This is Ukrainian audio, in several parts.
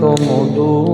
Tomo duro.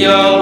your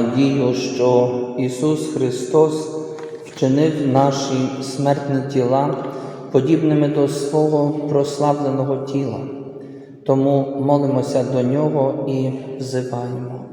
надію, що Ісус Христос вчинив наші смертні тіла подібними до свого прославленого тіла. Тому молимося до Нього і взиваємо.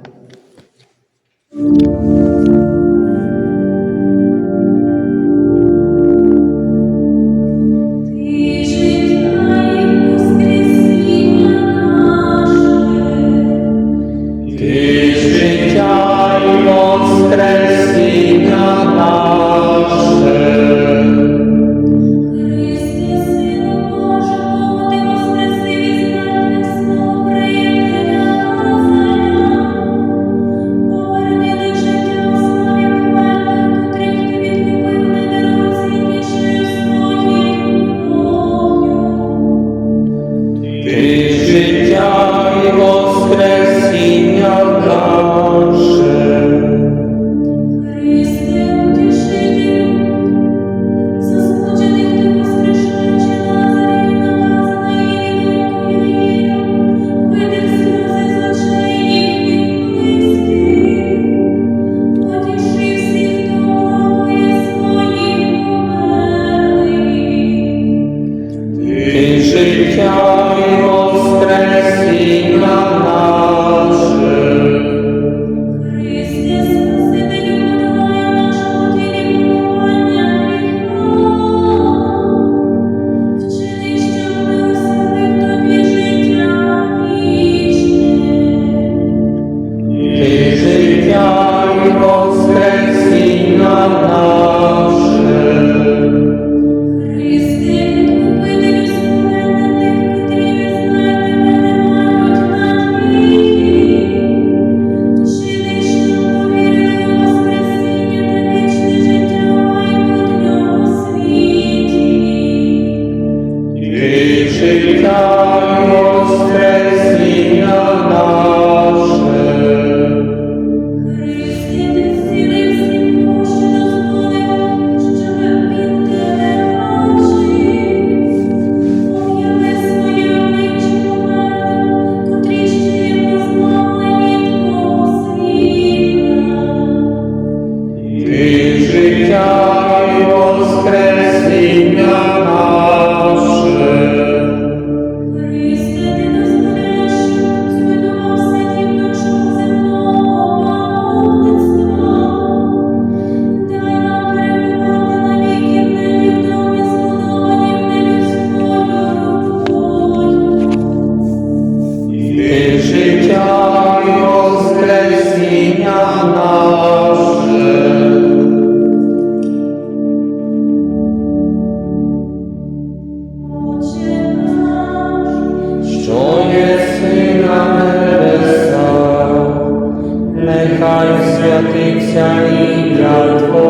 shining cloud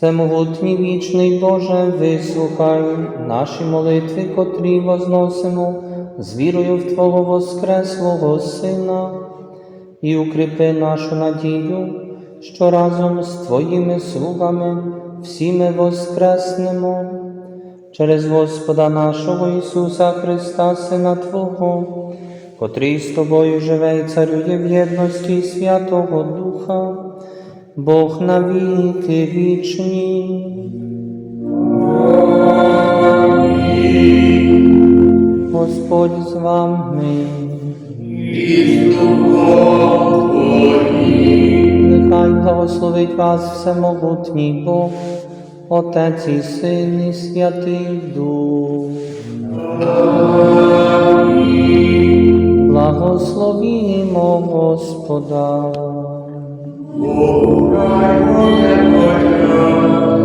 Всемогутній вічний Боже, вислухай наші молитви, котрі возносимо з вірою в Твого Воскреслого Сина, і укріпи нашу надію, що разом з Твоїми слугами всі ми воскреснемо через Господа нашого Ісуса Христа, Сина Твого, котрий з Тобою живе і царює в єдності Святого Духа. Бог навіки вічні. Господь з вами. Нехай благословить вас всемогутній Бог, Отець і Син і Святий Дух. Благословімо Господа. Oh, Lord, I hope and